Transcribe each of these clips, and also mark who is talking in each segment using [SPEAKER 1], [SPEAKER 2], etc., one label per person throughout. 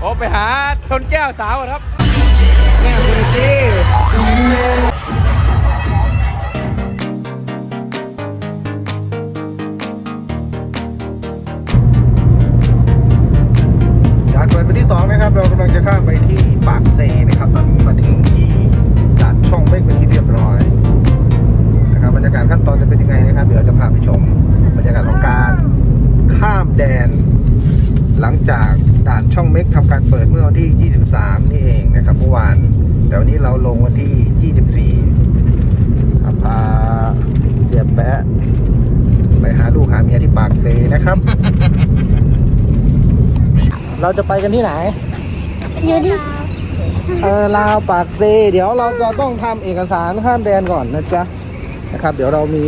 [SPEAKER 1] โอ้ไปหาชนแก้วสาวอะครับ
[SPEAKER 2] แม่คุณสิ นะครับ เราจะไปกันที่ไหน อยู่ที่เออลาวปากเซ เดี๋ยวเราจะต้องทำเอกสารข้ามแดนก่อนนะจ๊ะนะครับ เดี๋ยวเรามี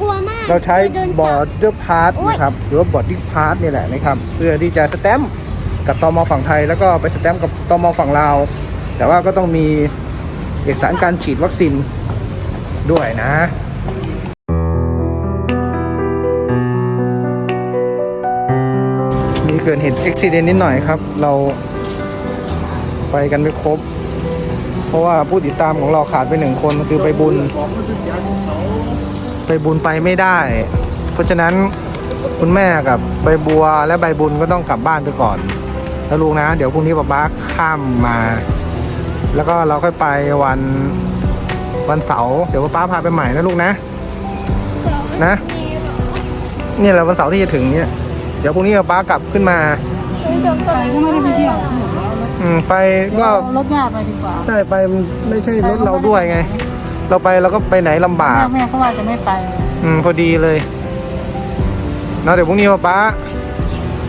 [SPEAKER 3] กลัวมาก
[SPEAKER 2] เราใช้
[SPEAKER 3] โดน
[SPEAKER 2] บ
[SPEAKER 3] จั
[SPEAKER 2] อร์ดเดอร์พาส
[SPEAKER 3] โอ๊ย
[SPEAKER 2] นะครับหรือว่าบอร์ดดิ้พาสนี่แหละนะครับเพื่อที่จะสแตมป์กับตมฝั่งไทย แล้วก็ไปสแตมป์กับตมฝั่งลาวแต่ว่าก็ต้องมีเอกสารการฉีดวัคซีนด้วยนะ เกิดเหตุอุบิเหตุนิดหน่อยครับ เราไปกันไม่ครบ เพราะว่าผู้ติดตามของเราขาดไปหนึ่งคนคือไปบุญใบบุญไปไม่ได้ เพราะฉะนั้นคุณแม่กับใบบัวและใบบุญก็ต้องกลับบ้านไปก่อนแล้วลูกนะ เดี๋ยวพรุ่งนี้ป๊าป๊าข้ามมา แล้วก็เราค่อยไปวันวันเสาร์เดี๋ยวป๊าป๊าพาไปใหม่นะลูกนะ นะเนี่ยแหละวันเสาร์ที่จะถึงเนี่ย เดี๋ยวพรุ่งนี้ป๊าป๊ากลับขึ้นมา
[SPEAKER 4] ไปก็ไม่ได้ไปเที่ยว
[SPEAKER 2] อืมไปก็
[SPEAKER 4] รถญาติไปดีกว่า
[SPEAKER 2] ใช่ไปมันไม่ใช่รถเราด้วยไง เราไปเราก็ไปไหนลำบาก
[SPEAKER 4] แม่แม่เขาว่าจะไม่ไป
[SPEAKER 2] อืมพอดีเลยเนาะเดี๋ยวพรุ่งนี้ป๊าป๊า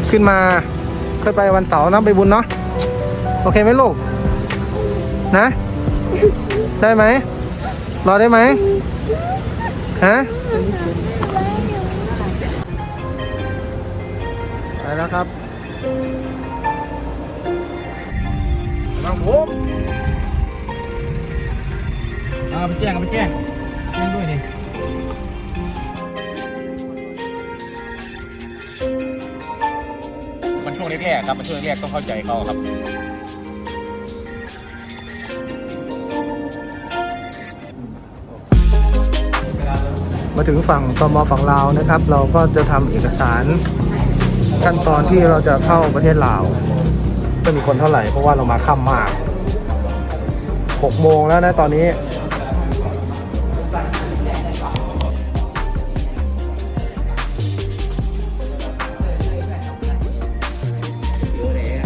[SPEAKER 2] ขึ้นมาค่อยไปวันเสาร์นะไปบุญเนาะโอเคไหมลูกนะ ได้ไหมรอได้ไหมฮะ ไปแล้วครับบางผม
[SPEAKER 1] เอาไปแจ้งเอาไปแจ้งแจ้งด้วยดิมันช่วงแรกๆครับมันช่วงแรกๆต้องเข้าใจเขาครับ
[SPEAKER 2] มาถึงฝั่งตมฝั่งลาวนะครับ เราก็จะทำเอกสาร ขั้นตอนที่เราจะเข้าประเทศลาวจะมีคนเท่าไหร่เพราะว่าเรามาค่ำมาก6โมงแล้วนะตอนนี้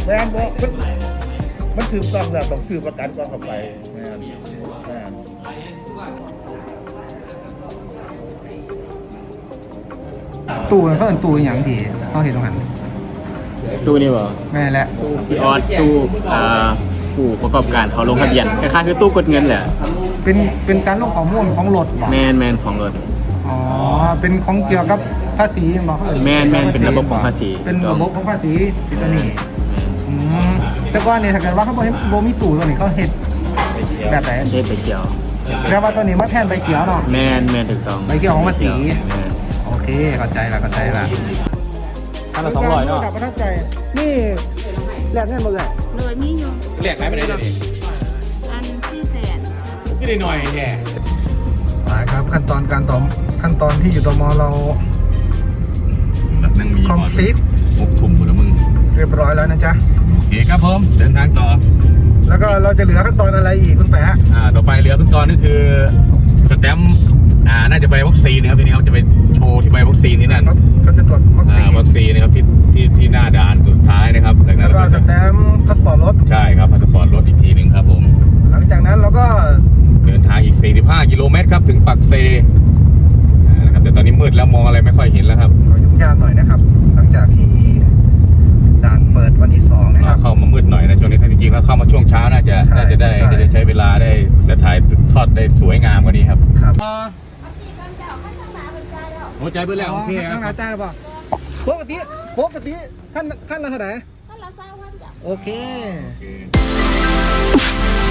[SPEAKER 5] แม่นบ่มันมันถือต้องแล้วต้องซื้อประกันก่อนเข้าไปแม่นแม่น
[SPEAKER 2] ตู้เขาเป็นตู้อย่างดีเขาเห็นตรงนั้น
[SPEAKER 1] ตู้นี่เหรอ
[SPEAKER 2] แม่นแหละ
[SPEAKER 1] พี่ออสตู้อ่าผู้ประกอบการเขาลงทะเบียนคล้ายๆคือตู้กดเงินแหละ
[SPEAKER 2] เป็นเป็นการลงข้อมูลของรถเหรอ
[SPEAKER 1] แมนแมนของรถ
[SPEAKER 2] อ๋อเป็นของเกี่ยวกับภาษีเหรอเขาเอ่ย
[SPEAKER 1] แม่นแม่นเป็นระบบของภาษี
[SPEAKER 2] เป็นระบบของภาษีติตัวนี้อืมแต่ก่อนเนี่ยถ้าเกิดว่าเขาบอกให้โบมีตู้ตัวนี้เขาเห็นแบบไหน
[SPEAKER 1] เทพไปเกี่ยว
[SPEAKER 2] แต่ว่าตัวนี้มาแทนใบเขียวเนาะ
[SPEAKER 1] แมนแมนถูกต้อง
[SPEAKER 2] ใบเขียวของภาษี
[SPEAKER 1] แม่น
[SPEAKER 2] โอเคเข้าใจละเข้าใจละ
[SPEAKER 1] อันละสองร้อยเนาะ
[SPEAKER 2] ประทับใจ นี่แลกเงินมาเลย
[SPEAKER 4] เลยมีอยู่
[SPEAKER 1] เรียกไหนไปได้ดิ
[SPEAKER 4] อันที่แสน
[SPEAKER 1] ไม่ได้หน่อยแค่
[SPEAKER 2] มาครับขั้นตอนการตอมขั้นตอนที่อยู่ตมเรา
[SPEAKER 1] นั่งมี
[SPEAKER 2] คอมพลีท
[SPEAKER 1] มุกทุ่มหมดแล้วมึง
[SPEAKER 2] เรียบร้อยแล้วนะจ๊ะ
[SPEAKER 1] โอเคครับผม เดินทางต่อ
[SPEAKER 2] แล้วก็เราจะเหลือขั้นตอนอะไรอีกคุณแปะ
[SPEAKER 1] อ่า ต่อไปเหลือขั้นตอนก็คือสแตมป์ อ่าน่าจะใบวัคซีนนะครับทีนี้เขาจะไปโชว์ที่ใบวัคซีนนี่นั่น
[SPEAKER 2] เขาเขาจะตรวจวัค
[SPEAKER 1] อ่า
[SPEAKER 2] ซีน
[SPEAKER 1] วัคซีนนะครับที่ที่ที่หน้าด่านสุดท้ายนะครับจากนั้
[SPEAKER 2] แล้
[SPEAKER 1] น
[SPEAKER 2] วก็
[SPEAKER 1] เรา
[SPEAKER 2] ส
[SPEAKER 1] จะ
[SPEAKER 2] แตมป์พาสปอร์ตรถ
[SPEAKER 1] ใช่ครับพาสปอร์ตรถอีกทีหนึ่งครับผม
[SPEAKER 2] หลังจากนั้นเราก็
[SPEAKER 1] เดินทางอีก 45 กิโลเมตรครับถึงปักเซอ่านะครับแต่ตอนนี้มืดแล้วมองอะไรไม่ค่อยเห็นแล้วครับ
[SPEAKER 2] ขอยุ่งยากหน่อยนะครับ หลังจากที่ด่านเปิดวันที่สองนะค
[SPEAKER 1] เรา
[SPEAKER 2] รับ
[SPEAKER 1] เข้ามามืดหน่อยนะช่วงนี้ถ้าจริงๆแล้วเข้ามาช่วงเช้าน่าจะ
[SPEAKER 2] ใช่
[SPEAKER 1] น่าจะได้
[SPEAKER 2] ใช่
[SPEAKER 1] น่าจะใช้เวลาได้จะถ่ายทอดได้สวยงามกว่านี้ครับ
[SPEAKER 2] ครับ
[SPEAKER 1] หัวใจเบื่อแล้วโอเคค
[SPEAKER 2] ข้างห
[SPEAKER 1] รั
[SPEAKER 2] น้า
[SPEAKER 1] บ
[SPEAKER 2] จ้าหรือเปล่าปกติปกติขั้นขั้นละเท่าไหร่
[SPEAKER 3] ก็ละเศร้าพันจ้ะ
[SPEAKER 2] โอเคข้ามส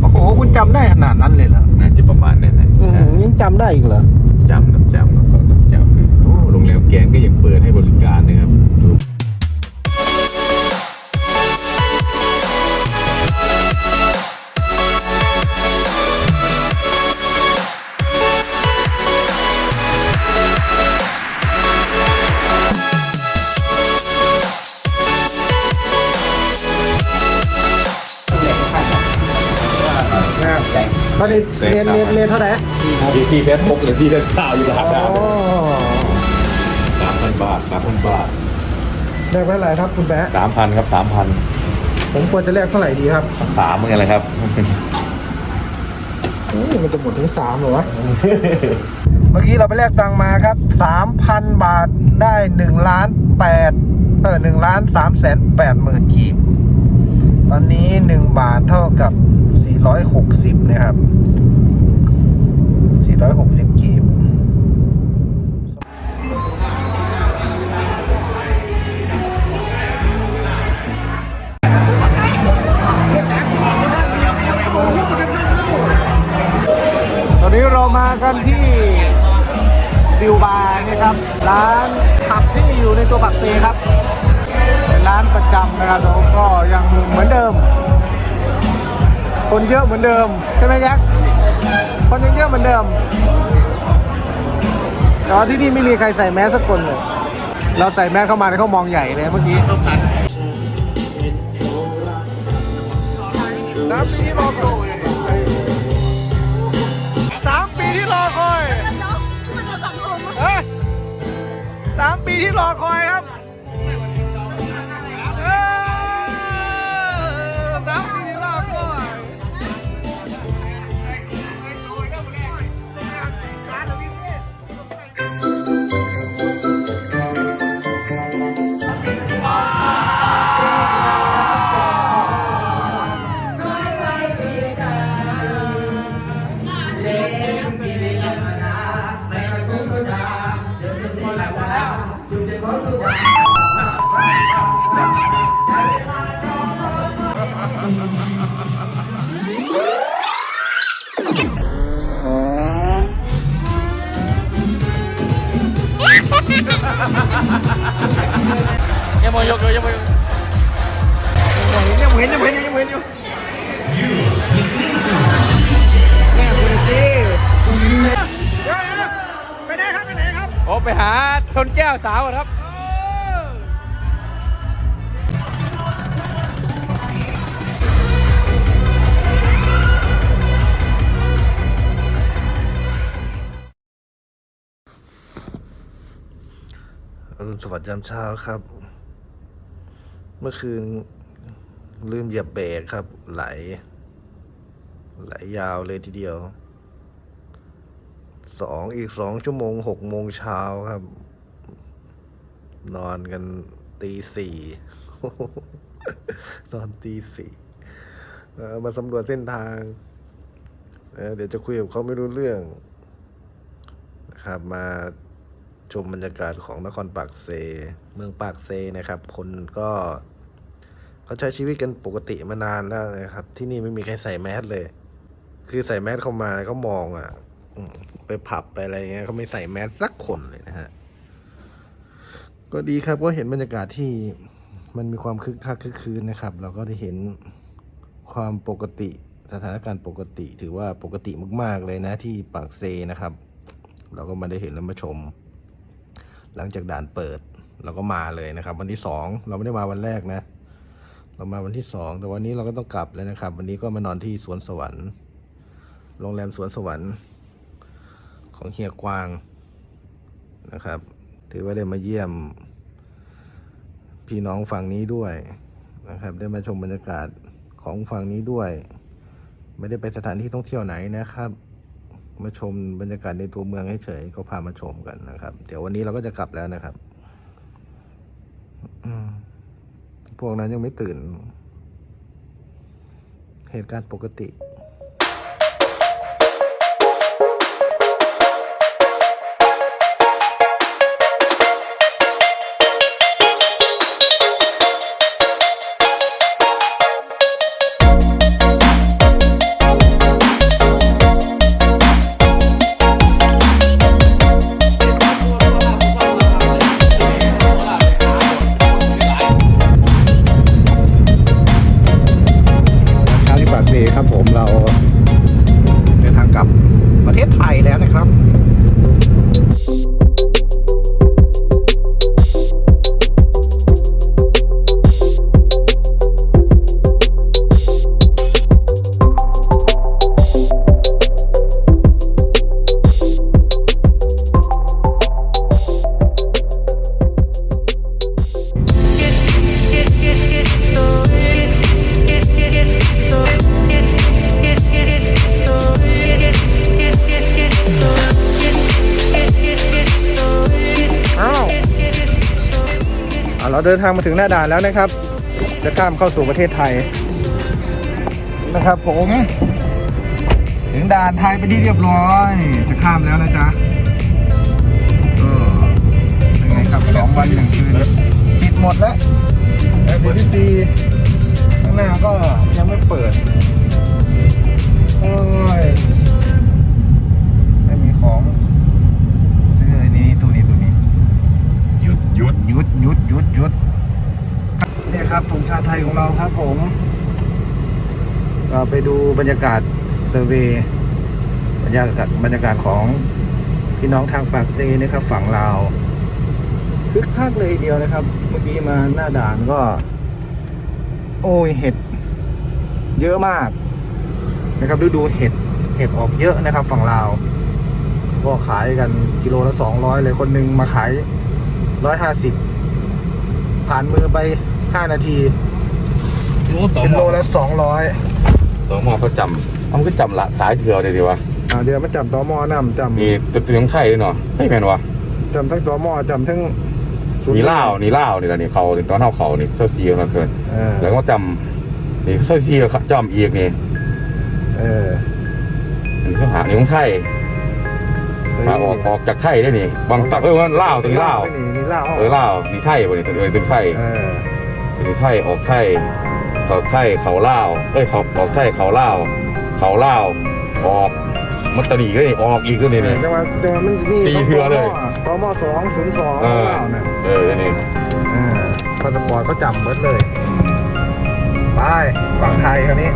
[SPEAKER 2] โอ้โหคุณจำได้ขนาดนั้นเลยเหรอ
[SPEAKER 1] น่าจะประมาณนั้นนะ
[SPEAKER 2] อืม
[SPEAKER 1] ใช่
[SPEAKER 2] ยังจำได้อีกเหรอ
[SPEAKER 1] จำครับจำครับก็จำเลยโอ้โรงแรมแกนก็ยังเปิดให้บริการนะครับ
[SPEAKER 2] ตอนนี้เรียนเรียนเรียนเท่าไหร่
[SPEAKER 1] ที่ที่เฟซบุ๊กหรือที่เฟซซาวอยู่รหัสดาว
[SPEAKER 2] อ๋อ
[SPEAKER 1] สามพันบาทสามพันบาท
[SPEAKER 2] ได้ไปเท่าไหร่ครับคุณแป๊ะ
[SPEAKER 1] สามพันครับสามพัน
[SPEAKER 2] ผมควรจะแลกเท่าไหร่ดีครับ
[SPEAKER 1] สามเหมือนกันเลยครับ
[SPEAKER 2] อุ้ยมันจะหมดถึงสามเหรอวะเมื่อกี้เราไปแลกตังค์มาครับสามพันบาทได้หนึ่งล้านแปดเออหนึ่งล้านสามแสนแปดหมื่นกีบ ตอนนี้หนึ่งบาทเท่ากับ สี่ร้อยหกสิบนะครับสี่ร้อยหกสิบกีบตอนนี้เรามากันที่บิวบาร์นะครับ ร้านผับที่อยู่ในตัวปักเซครับ เป็นร้านประจำนะครับแล้วก็ยังเหมือนเดิม คนเยอะเหมือนเดิม ใช่ไหมแจ็คคนยังเยอะเหมือนเดิมแต่ว่าที่นี่ไม่มีใครใส่แมสสักคนเลย เราใส่แมสเข้ามาเนี่ยเขามองใหญ่เลยเมื่อกี้น้ำปีที่รอคอยสามปีที่รอคอยสามปีที่รอคอย มอย
[SPEAKER 1] กอยู่ยังมอยก
[SPEAKER 2] ยังเห็นยังเห็นยังเห็นอยู่แม่คุณสิไปไหนครับไปไหนครับ
[SPEAKER 1] โอ้ไปหาชนแก้วสาวก่อนครับ
[SPEAKER 2] อรุณสวัสดิ์ยามเช้าครับ เมื่อคืนลืมเหยียบเบรกครับ ไหล ไหลยาวเลยทีเดียว สองอีกสองชั่วโมงหกโมงเช้าครับ นอนกันตีสี่นอนตีสี่มาสำรวจเส้นทางเออเดี๋ยวจะคุยกับเขาไม่รู้เรื่องนะครับมา ชมบรรยากาศของนครปากเซ เมืองปากเซนะครับ คนก็เขาใช้ชีวิตกันปกติมานานแล้วนะครับ ที่นี่ไม่มีใครใส่แมสเลย คือใส่แมสเข้ามาเขามองอะไปผับไปอะไรเงี้ยเขาไม่ใส่แมสสักคนเลยนะฮะ ก็ดีครับก็เห็นบรรยากาศที่มันมีความคึกคักคึกคืนนะครับ เราก็ได้เห็นความปกติสถานการณ์ปกติถือว่าปกติมาก ๆ เลยนะที่ปากเซนะครับ เราก็มาได้เห็นแล้วมาชม หลังจากด่านเปิดเราก็มาเลยนะครับ วันที่สองเราไม่ได้มาวันแรกนะ เรามาวันที่สองแต่วันนี้เราก็ต้องกลับแล้วนะครับ วันนี้ก็มานอนที่สวนสวรรค์ โรงแรมสวนสวรรค์ของเฮียกวางนะครับ ถือว่าได้มาเยี่ยม พี่น้องฝั่งนี้ด้วยนะครับ ได้มาชมบรรยากาศของฝั่งนี้ด้วย ไม่ได้ไปสถานที่ท่องเที่ยวไหนนะครับ มาชมบรรยากาศในตัวเมืองเฉยๆก็พามาชมกันนะครับ เดี๋ยววันนี้เราก็จะกลับแล้วนะครับพวกนั้นยังไม่ตื่น เหตุการณ์ปกติ เราเดินทางมาถึงหน้าด่านแล้วนะครับ จะข้ามเข้าสู่ประเทศไทยนะครับผมถึงด่านไทยไปที่เรียบร้อย จะข้ามแล้วนะจ๊ะก็เป็นไงครับสองวันหนึ่งคืนปิดหมดแล้วแต่เดี๋ยวที่ตีข้างหน้าก็ยังไม่เปิด โอ้ย ไม่มีของซื้อไอ้นี่ตัวนี้ตัวนี้
[SPEAKER 1] หยุ ดหยุด
[SPEAKER 2] หยุดหยุดหยุดเนี่ยครับธงชาติไทยของเราครับผม เราไปดูบรรยากาศเซอร์เวย์บรรยากาศบรรยากาศของพี่น้องทางปากเซนะครับ ฝั่งลาวคึกคักเลยเดียวนะครับ เมื่อกี้มาหน้าด่านก็ โอ้ยเห็ด เยอะมากนะครับดูดูเห็ดเห็ดออกเยอะนะครับ ฝั่งลาวก็ขายกันกิโลละสองร้อยเลยคนหนึ่งมาขาย ร้อยห้าสิบผ่านมือไปห้านาที
[SPEAKER 5] โอ้ต่อ
[SPEAKER 2] เป็น
[SPEAKER 5] หม
[SPEAKER 2] โล
[SPEAKER 5] อ
[SPEAKER 2] ละสองร้อย
[SPEAKER 1] ตัวหมอเขาจำเขาก็จำละสายเถื่อเลยดีวะ
[SPEAKER 2] อ่าเดี๋ยวมาจับตอมอนำจ
[SPEAKER 1] นี่ตัวตัวของไทยด้วยเนาะไม่แม่นวะำ
[SPEAKER 2] จำทั้งตอมอจำทั้งศูย์
[SPEAKER 1] นี่เล่าวนี่เล่าวนี่แหละนี่เขาตอนเท่าเขานี่เส้าซีมันเกิน
[SPEAKER 2] เออ
[SPEAKER 1] แล้วก็จำนี่เส้าซีเขาจำอีกนี่
[SPEAKER 2] เออ
[SPEAKER 1] นี่เขาหานี่ของไทย มาออกออกจากไทยได้นี่บางตักเอ้ยว่าเล่าวตัวนี้เล่าว
[SPEAKER 2] นี่นี่เล่าว
[SPEAKER 1] เออเล่าวนี่ไทยบ่นี่ตัวเอ้ยตัวไทย
[SPEAKER 2] เออ
[SPEAKER 1] ตัวไทยออกไทยเขาไทยเขาเล่าวเอ้ยเขาออกไทยเขาเล่าวเขาเล่าวออกมันตะนีก็นี่ออกอีกก็นี่นี่
[SPEAKER 2] แต่ว่าแต่ว่ามันมี
[SPEAKER 1] สี่เทื่อเลย
[SPEAKER 2] ตอมอสองศูนย์สอง
[SPEAKER 1] เออ
[SPEAKER 2] เล่าวน่ะ
[SPEAKER 1] เออนี่
[SPEAKER 2] เออพาสปอร์ตก็จำหมดเลย ไปฝั่งไทยคราวนี้